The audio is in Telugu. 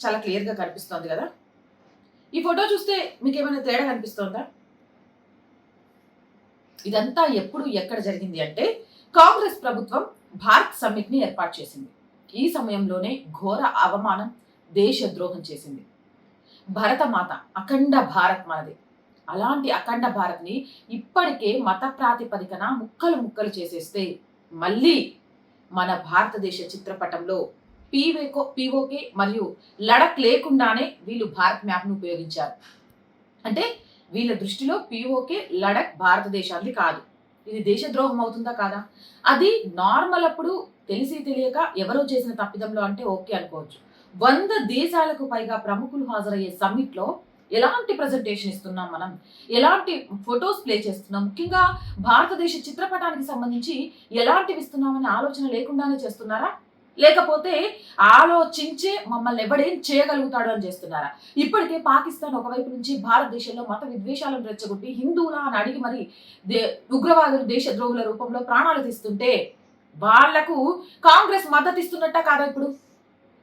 చాలా క్లియర్గా కనిపిస్తోంది కదా? ఈ ఫోటో చూస్తే మీకు ఏమైనా తేడా కనిపిస్తోందా? ఇదంతా ఎప్పుడు ఎక్కడ జరిగింది అంటే కాంగ్రెస్ ప్రభుత్వం భారత్ సమ్మిట్ని ఏర్పాటు చేసింది. ఈ సమయంలోనే ఘోర అవమానం దేశ ద్రోహం చేసింది. భరతమాత అఖండ భారత్ మనది. అలాంటి అఖండ భారత్ని ఇప్పటికే మత ప్రాతిపదికన ముక్కలు ముక్కలు చేసేస్తే మళ్ళీ మన భారతదేశ చిత్రపటంలో పీవేకో పీఓకే మరియు లడక్ లేకుండానే వీళ్ళు భారత్ మ్యాప్ను ఉపయోగించారు. అంటే వీళ్ళ దృష్టిలో పీఓకే లడక్ భారతదేశానికి కాదు. ఇది దేశద్రోహం అవుతుందా కాదా? అది నార్మల్ అప్పుడు తెలిసి తెలియక ఎవరో చేసిన తప్పిదంలో అంటే ఓకే అనుకోవచ్చు. వంద దేశాలకు పైగా ప్రముఖులు హాజరయ్యే సమ్మిట్లో ఎలాంటి ప్రజెంటేషన్ ఇస్తున్నాం మనం? ఎలాంటి ఫొటోస్ ప్లే చేస్తున్నాం? ముఖ్యంగా భారతదేశ చిత్రపటానికి సంబంధించి ఎలాంటివి ఇస్తున్నామనే ఆలోచన లేకుండానే చేస్తున్నారా? లేకపోతే ఆలోచించే మమ్మల్ని ఎవడేం చేయగలుగుతాడు అని చేస్తున్నారా? ఇప్పటికే పాకిస్తాన్ ఒకవైపు నుంచి భారతదేశంలో మత విద్వేషాలను రెచ్చగొట్టి హిందువులా అని అడిగి మరి దే ఉగ్రవాదులు దేశద్రోహుల రూపంలో ప్రాణాలు తీస్తుంటే వాళ్ళకు కాంగ్రెస్ మద్దతు ఇస్తున్నట్ట కాదా ఇప్పుడు?